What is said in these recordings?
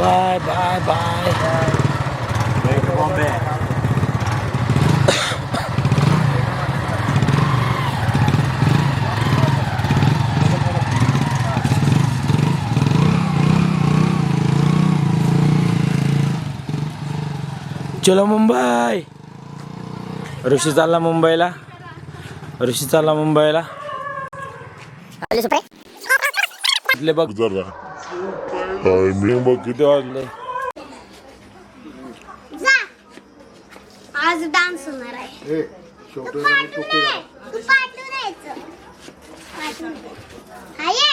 Bye bye bye Bombay चलो मुंबई ऋषी चालला मुंबईला ऋषी चालला मुंबईला इथले बघ जरा टायमिंग बघ किती वाजले जा आज डान्स होणार आहे. हा हे हे.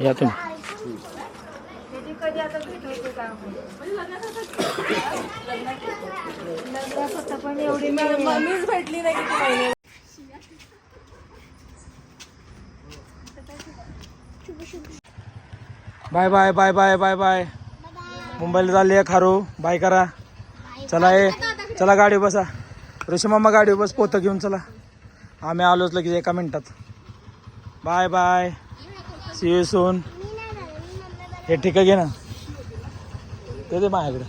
या तुम्ही मीच भेटली नाही किती महिने bye bye bye bye bye bye. मुंबईला चालली आहे खारू. बाय करा. चला ये चला गाडी बसा. ऋषी मामा गाडी बस पोतं घेऊन चला. आम्ही आलोच लगेच एका मिनटात. Bye bye. See you soon हे ठीक आहे घे ना. ते दे माझ्याकडे.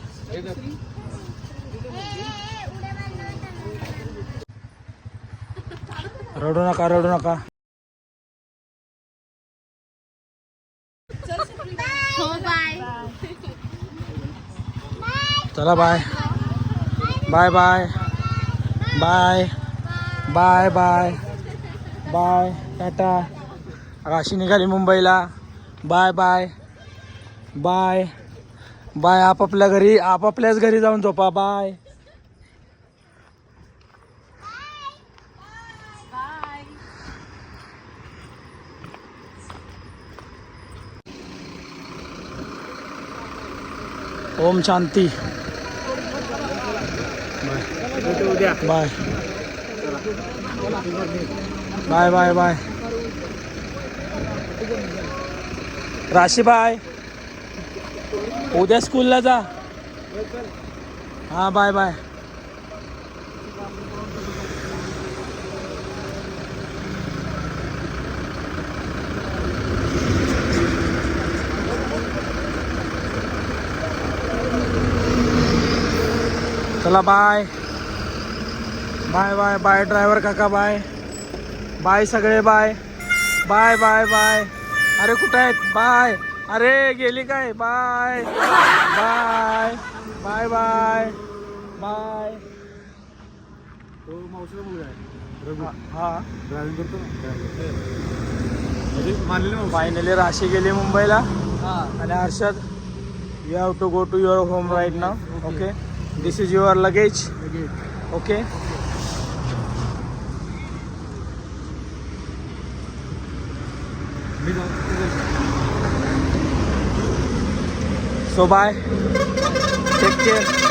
रडू नका रडू नका हो बाय चला bye bye bye bye bye bye bye tata अशी निघाली मुंबईला. बाय बाय बाय बाय आपापल्या घरी आपापल्याच घरी जाऊन झोपा. बाय ओम शांती. उद्या. Bye. Bye bye bye. Rashi bye. उद्या स्कूलला जा. हां बाय बाय. चला bye. Bye bye bye driver काका बाय. बाय सगळे बाय. Bye bye bye. अरे कुठं आहेत? बाय. अरे गेली काय? Bye. Bye. Bye bye. Bye. तो मावशीचा मुलगा आहे. हा ड्रायव्हिंग करतो म्हणजे मानलेले फायनली राशी गेली मुंबईला. हा. आणि Harshad you have to go to your home right now okay this is your luggage okay So bye. Take care.